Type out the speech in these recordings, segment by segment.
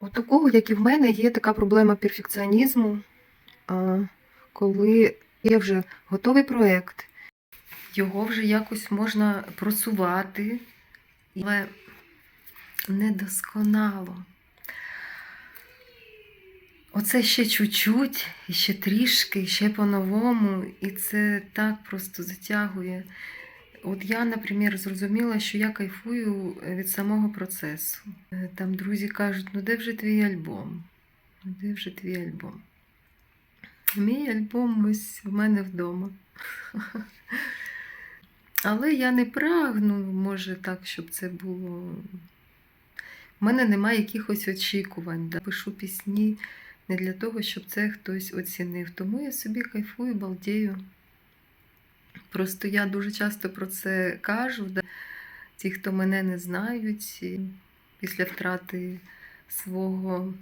У такого, як і в мене, є така проблема перфекціонізму, коли є вже готовий проєкт, його вже якось можна просувати, але недосконало. Оце ще чуть-чуть, ще трішки, ще по-новому, і це так просто затягує. От я, наприклад, зрозуміла, що я кайфую від самого процесу. Е, Там друзі кажуть, ну де вже твій альбом? Ну де вже твій альбом? Мій альбом ось в мене вдома. Але я не прагну, може, так, щоб це було. У мене немає якихось очікувань. Да? Пишу пісні не для того, щоб це хтось оцінив. Тому я собі кайфую, балдію. Просто я дуже часто про це кажу. Да? Ті, хто мене не знають, після втрати свого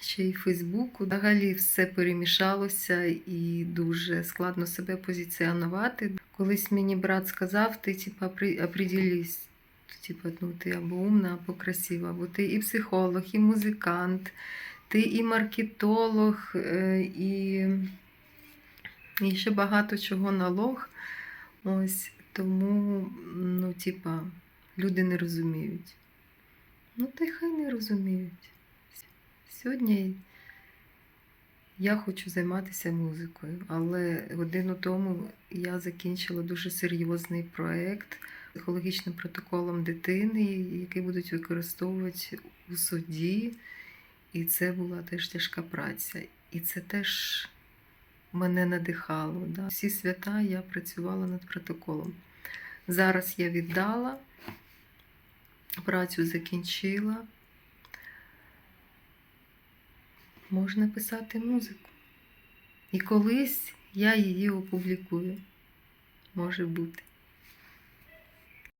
ще й Фейсбуку, взагалі все перемішалося і дуже складно себе позиціонувати. Колись мені брат сказав, ти типа при- определись. Типа, ну ти або умна, або красива, або ти і психолог, і музикант, ти і маркетолог, е, і, і ще багато чого налог. Ось тому, ну, типа, люди не розуміють. Ну, та й хай не розуміють. Сьогодні я хочу займатися музикою, але годину тому я закінчила дуже серйозний проєкт психологічним протоколом дитини, який будуть використовувати у суді. І це була теж тяжка праця. І це теж мене надихало. Да? Всі свята я працювала над протоколом. Зараз я віддала, працю закінчила. Можна писати музику. І колись я її опублікую. Може бути.